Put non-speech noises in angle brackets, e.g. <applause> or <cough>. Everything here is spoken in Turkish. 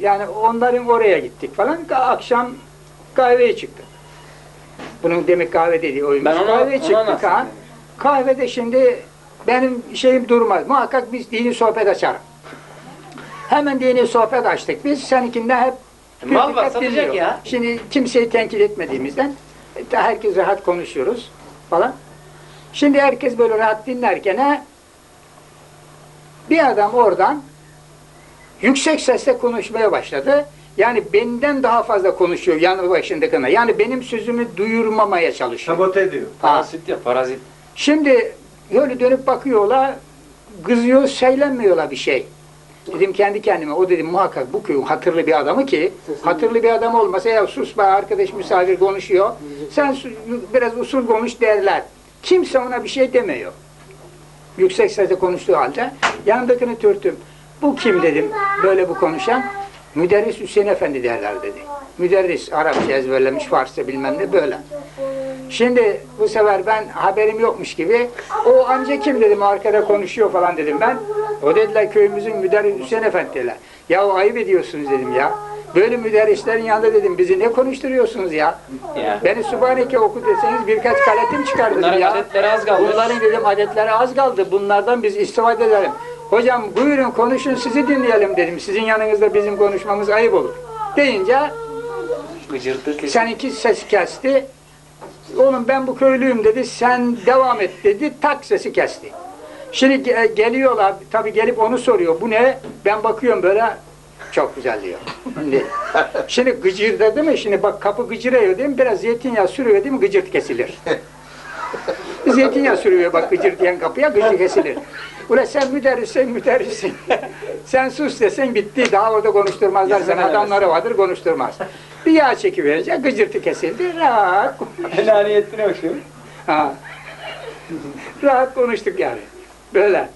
yani onların oraya gittik falan. Akşam kahveye çıktık. Bunun demek kahve dediği oymuş. Ben ona- kahveye çıktık ha. Kahvede şimdi benim şeyim durmaz. Muhakkak biz dini sohbet açarım. Hemen dini sohbet açtık. Biz seninkinde hep Mal bir var, satacak ya. Şimdi kimseyi tenkit etmediğimizden e, herkes rahat konuşuyoruz falan. Şimdi herkes böyle rahat dinlerken ha, bir adam oradan yüksek sesle konuşmaya başladı. Yani benden daha fazla konuşuyor yanı başındakine. Yani benim sözümü duyurmamaya çalışıyor. Sabote ediyor. Parazit ya parazit. Şimdi öyle dönüp bakıyorlar, kızıyor, söylenmiyorlar bir şey. Dedim kendi kendime, o dedim muhakkak bu köyün hatırlı bir adamı ki, hatırlı bir adam olmasa ya sus be arkadaş misafir konuşuyor, sen biraz usul konuş derler. Kimse ona bir şey demiyor. Yüksek sesle konuştuğu halde yanındakini törtüm. Bu kim dedim, böyle bu konuşan? Müderris Hüseyin Efendi derler dedi. Müderris Arapça ezberlemiş, Farsça bilmem ne böyle. Şimdi bu sefer ben haberim yokmuş gibi o amca kim dedim arkada konuşuyor falan dedim ben. O dediler köyümüzün müderris Hüseyin Efendi dediler. Ya ayıp ediyorsunuz dedim ya. Böyle müderrislerin yanında dedim bizi ne konuşturuyorsunuz ya? Ya. Beni Sübhaneke oku deseniz birkaç kaletim çıkar dedim Bunların ya. adetleri az kaldı. Bunların dedim adetleri az kaldı. Bunlardan biz istifade edelim. Hocam buyurun konuşun sizi dinleyelim dedim. Sizin yanınızda bizim konuşmamız ayıp olur. Deyince Gıcırtı kesin. Seninki ses kesti. Oğlum ben bu köylüyüm dedi. Sen devam et dedi. Tak sesi kesti. Şimdi ge- geliyorlar. Tabii gelip onu soruyor. Bu ne? Ben bakıyorum böyle. Çok güzel diyor. Şimdi, <laughs> şimdi gıcırdadı mi? Şimdi bak kapı gıcırıyor değil mi? Biraz zeytinyağı sürüyor değil mi? Gıcırt kesilir. <laughs> Zeytinyağı sürüyor bak gıcır diyen kapıya gıcır kesilir. Ulan sen müderrissin müderrissin. <laughs> sen sus desen bitti. Daha orada konuşturmazlar. Sen adamları vardır konuşturmaz. Bir yağ çekiverecek gıcırtı kesildi. Rahat, Helaliyetine bakıyorum. ha. Rahat konuştuk yani. Böyle.